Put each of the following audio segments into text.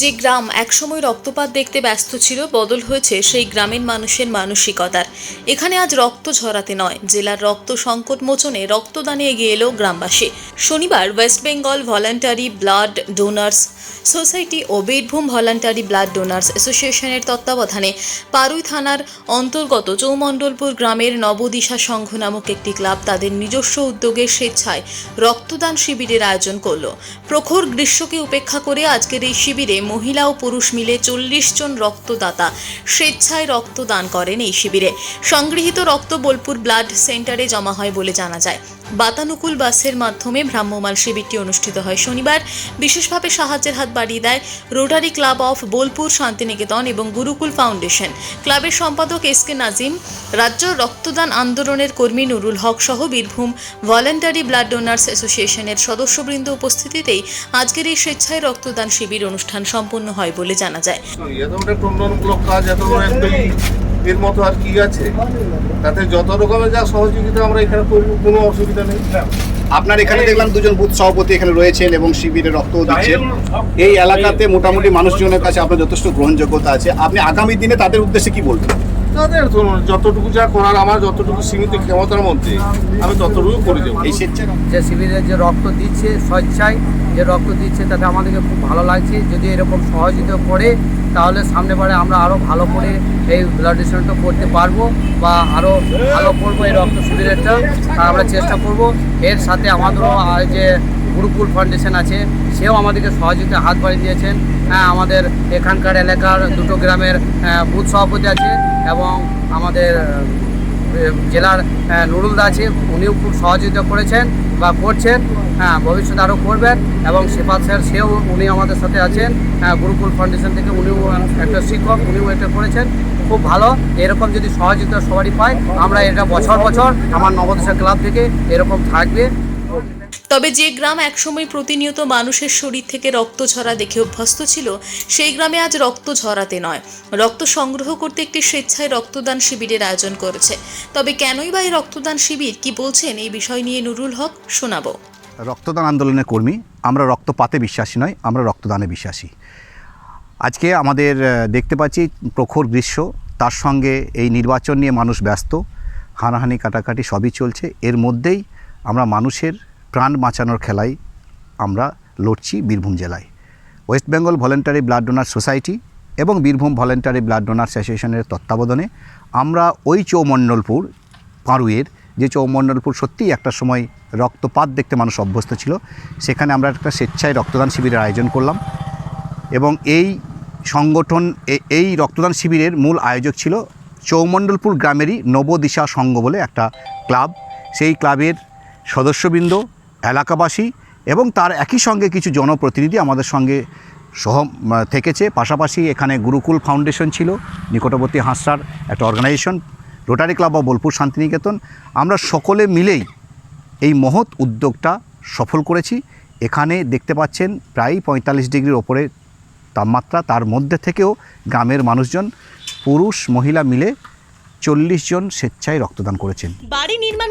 যে গ্রাম একসময় রক্তপাত দেখতে ব্যস্ত ছিল, বদল হয়েছে সেই গ্রামের মানুষের মানসিকতার। এখানে আজ রক্ত ঝরাতে নয়, জেলার রক্ত সংকট মোচনে রক্তদানে এগিয়ে এলো গ্রামবাসী। শনিবার West Bengal voluntary blood donors society ও বীরভূম ভলান্টারি ব্লাড ডোনার্স অ্যাসোসিয়েশনের তত্ত্বাবধানে পারুই থানার অন্তর্গত চৌমণ্ডলপুর গ্রামের নবদিশা সংঘ নামক একটি ক্লাব তাদের নিজস্ব উদ্যোগে স্বেচ্ছায় রক্তদান শিবিরের আয়োজন করল। প্রখর গ্রীষ্মকে উপেক্ষা করে আজকের এই শিবিরে মহিলা ও পুরুষ মিলে চল্লিশ জন রক্তদাতা স্বেচ্ছায় রক্তদান করেন এই শিবিরে। সংগৃহীত রক্ত বোলপুর ব্লাড সেন্টারে জমা হয় বলে জানা যায়। বাতানুকূল বাসের মাধ্যমে ভ্রাম্যমাণ শিবিরটি অনুষ্ঠিত হয়। শনিবার বিশেষভাবে সাহায্যের হাত বাড়িয়ে দেয় Rotary club of Bolpur Santiniketan এবং গুরুকুল ফাউন্ডেশন ক্লাবের সম্পাদক এস কে নাজিম, রাজ্য রক্তদান আন্দোলনের কর্মী নুরুল হক সহ বীরভূম ভলেন্টারি ব্লাড ডোনার্স অ্যাসোসিয়েশনের সদস্যবৃন্দ উপস্থিতিতেই আজকের এই স্বেচ্ছায় রক্তদান শিবির অনুষ্ঠান সম্পন্ন হয় বলে জানা যায়। এর মতো আর কি আছে? তাতে যত রকমের যা সহযোগিতা আমরা এখানে করব কোনো অসুবিধা নেই। আপনার এখানে দেখলাম দুজন বুথ সভাপতি এখানে রয়েছেন এবং শিবিরে রক্ত দিচ্ছেন। এই এলাকাতে মোটামুটি মানুষজনের কাছে আপনার যথেষ্ট গ্রহণযোগ্যতা আছে। আপনি আগামী দিনে তাদের উদ্দেশ্যে কি বলবেন? তাদের ধরুন, যতটুকু যা করার, আমার যতটুকু সীমিত ক্ষমতার মধ্যে, আমি ততটুকু করে দেবো। এই স্বেচ্ছা যে শিবিরে যে রক্ত দিচ্ছে, স্বেচ্ছায় যে রক্ত দিচ্ছে, তাতে আমাদেরকে খুব ভালো লাগছে। যদি এরকম সহযোগিতা করে, তাহলে সামনে বারে আমরা আরও ভালো করে এই ব্লাড ডোনেশনটা করতে পারব বা আরও ভালো করব এই রক্ত শিবিরেরটা। আমরা চেষ্টা করব। এর সাথে আমাদেরও যে গুরুকুল ফাউন্ডেশন আছে, সেও আমাদেরকে সহযোগিতা হাত বাড়িয়ে দিয়েছেন। হ্যাঁ আমাদের এখানকার এলাকার দুটো গ্রামের বুথ সভাপতি আছে। এবং আমাদের জেলার নুরুল আছে, উনিও খুব সহযোগিতা করেছেন বা করছেন। হ্যাঁ ভবিষ্যতে আরও করবেন এবং সেপাত স্যার, সেও উনি আমাদের সাথে আছেন। হ্যাঁ গুরুকুল ফাউন্ডেশন থেকে উনিও একটা শিক্ষক, উনিও এটা করেছেন। খুব ভালো। এরকম যদি সহযোগিতা সবারই পায়, আমরা এটা বছর বছর আমার নবদেশা ক্লাব থেকে এরকম থাকবে। তবে যে গ্রাম একসময় প্রতিনিয়ত মানুষের শরীর থেকে রক্ত ঝরা দেখে অভ্যস্ত ছিল, সেই গ্রামে আজ রক্ত ঝরাতে নয়। রক্ত সংগ্রহ করতে একটি স্বেচ্ছায় রক্তদান শিবিরের আয়োজন করেছে। তবে কেনই বা এই রক্তদান শিবির? কি বলছেন? এই বিষয় নিয়ে নুরুল হক শোনাবো। রক্তদান আন্দোলনের কর্মী, আমরা রক্তপাতে বিশ্বাসী নয়, আমরা রক্তদানে বিশ্বাসী। আজকে আমাদের দেখতে পাচ্ছি প্রখর গ্রীষ্ম তার সঙ্গে এই নির্বাচন নিয়ে মানুষ ব্যস্ত। হানাহানি, কাটাকাটি সবই চলছে। এর মধ্যেই আমরা মানুষের প্রাণ বাঁচানোর খেলায় আমরা লড়ছি বীরভূম জেলায়। West Bengal voluntary blood donor society এবং বীরভূম ভলেন্টারি ব্লাড ডোনার অ্যাসোসিয়েশনের তত্ত্বাবধানে আমরা ওই চৌমণ্ডলপুর পাঁড়ুয়ের যে চৌমণ্ডলপুর সত্যিই একটা সময় রক্তপাত দেখতে মানুষ অভ্যস্ত ছিল, সেখানে আমরা একটা স্বেচ্ছায় রক্তদান শিবিরের আয়োজন করলাম এবং এই সংগঠন এই রক্তদান শিবিরের মূল আয়োজক ছিল চৌমণ্ডলপুর গ্রামেরই নবদিশা সংঘ বলে একটা ক্লাব। সেই ক্লাবের সদস্যবৃন্দ এলাকাবাসী এবং তার একই সঙ্গে কিছু জনপ্রতিনিধি আমাদের সঙ্গে সহ থেকেছে। পাশাপাশি এখানে গুরুকুল ফাউন্ডেশন ছিল, নিকটবর্তী হাঁসড়ার একটা organisation, Rotary club of Bolpur Santiniketan. আমরা সকলে মিলেই এই মহৎ উদ্যোগটা সফল করেছি। এখানে দেখতে পাচ্ছেন প্রায় পঁয়তাল্লিশ ডিগ্রির ওপরে তাপমাত্রা, তার মধ্যে থেকেও গ্রামের মানুষজন, পুরুষ, মহিলা মিলে চল্লিশ জন স্বেচ্ছায় রক্তদান করেছেন। বাড়ি নির্মাণ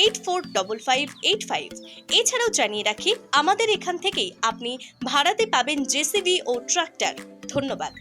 eight four double five eight five এছাড়াও জানিয়ে রাখি, আমাদের এখান থেকেই আপনি ভাড়াতে পাবেন জেসিবি ও ট্রাক্টর। ধন্যবাদ।